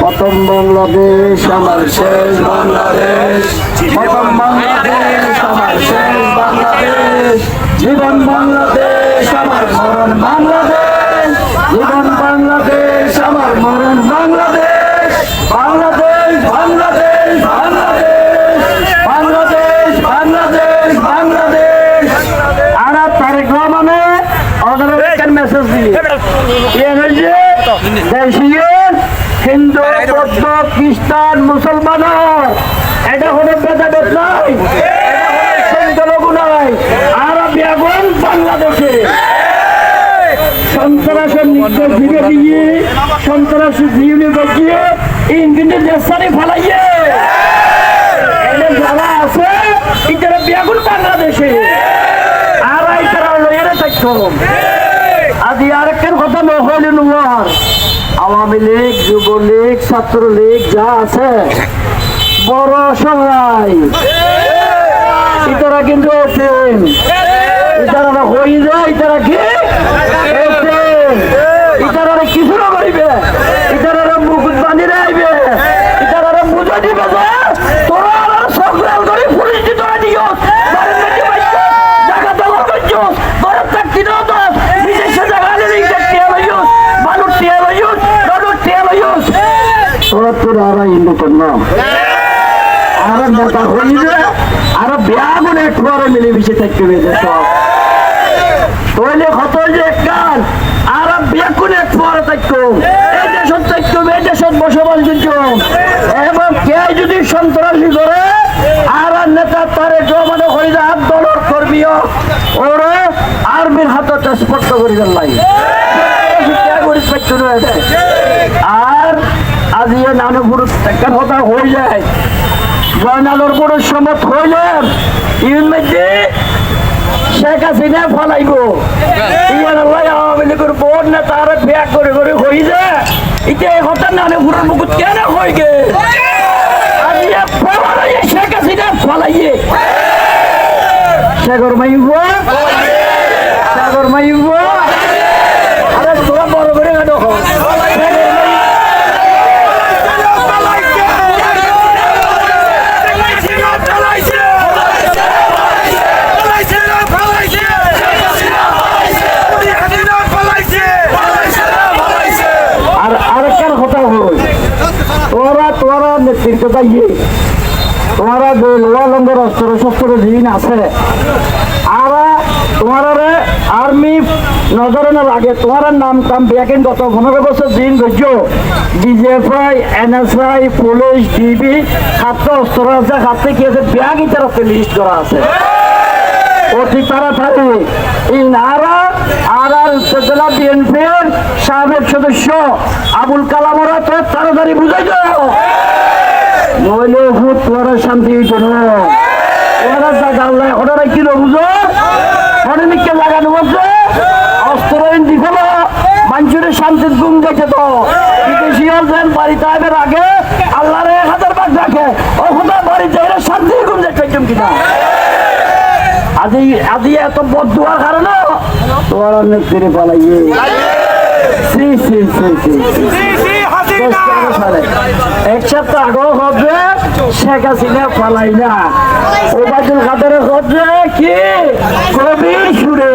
প্রথম বাংলাদেশ আমার শেষ বাংলাদেশ। প্রথম বাংলাদেশ আমার শেষ বাংলাদেশ। জীবন বাংলাদেশ আমার মরণ বাংলাদেশ। জীবন বাংলাদেশ আমার মরণ বাংলাদেশ। বাংলাদেশ বাংলাদেশ বাংলাদেশ। বাংলাদেশ বাংলাদেশ বাংলাদেশ। আর তারেক রহমানে আমাদের মেসেজ দিয়ে দেশীয় হিন্দু বৌদ্ধ খ্রিস্টান মুসলমান এটা কোনো ভেদাভেদ নাই। এটা সংখ্যালঘু নাই। আরবি আগুন বাংলাদেশে। সন্ত্রাসের নির্দেশ দিবে দিয়ে সন্ত্রাসী জিউনি বকিয়ে ইঞ্জিনের দেশারি ফেলাইয়ে। এদের যারা আছে ইতারা বিয়াগুন বাংলাদেশে। আর ইতারা লইয়ারে থাকতো আজ আরেকটার কথা ন হইলে নোয়ার আওয়ামী লীগ, যুবলীগ, ছাত্রলীগ, যা আছে, বড় সবাই ইতারা কিন্তু আছেন ইতারা হয়ে যায় ইতারা কি? ইতারা কিছু না করিবে বিয়া গুনে একটু মিলে মিশে থাকতে হবে সব তৈলে কত যে কাল, আর বিয়া কোন একটু পরে থাকতো এই দেশত থাকতো এই দেশত বসবাস করছ এবং যদি আর নেতা তারে জমানো করে হাত দলর কর্মীয় ওরে আর্মির হাতত স্পষ্ট করে দিলাই আর আজ ইয়ে কথা হয়ে যায়। জয়নালর ফলাইব। করে করে হই যায়। শেখ হাসিনা ফলাইয়ে। সাগর মাইব সাগর মাইব আরে তোরা বড় করে গানো আর আরেকটার কথা হল তোরা তোরা নেতৃত্বটা ইয়ে তোমারা যে লোয়া অস্ত্র শস্ত্র আছে, আর তোমার আর্মি নজরে না লাগে তোমার নাম কাম পনেরো বছর দিন ধৈর্য। ডিজিএফআই এনএসআই পুলিশ, ডিবি হাতে অস্ত্র আছে হাতে কি আছে? ব্যাগ ইতারতে লিস্ট করা আছে। অতি তাড়াতাড়ি। এই নারা আর আর উপজেলা বিএনপির সাবেক সদস্য আবুল কালামরা তো তাড়াতাড়ি বুঝাই যাও নইলে ভূত তোরা শান্তি হইতো না। ওরা জায়গা আল্লাহ ওরা কি বুঝো? অনেককে লাগানো বলছে অস্ত্র দি ফেলো মানুষের শান্তির গুম গেছে তো। বিদেশি যেন, বাড়িতে আইবের আগে আল্লাহরে এক হাজার বাদ রাখে। ও খোদা, বাড়িতে এরা শান্তির গুম দেখতে কিনা? আজি আজি এত বদুয়ার কারণে তোমার অনেক ফিরে পালাইয়ে। সি সি সি। সি এক সপ্তাহ আগেও হবে, শেখ হাসিনা পালাই না। ওবায়দুল কাদের হচ্ছে কি? কবি সুরে।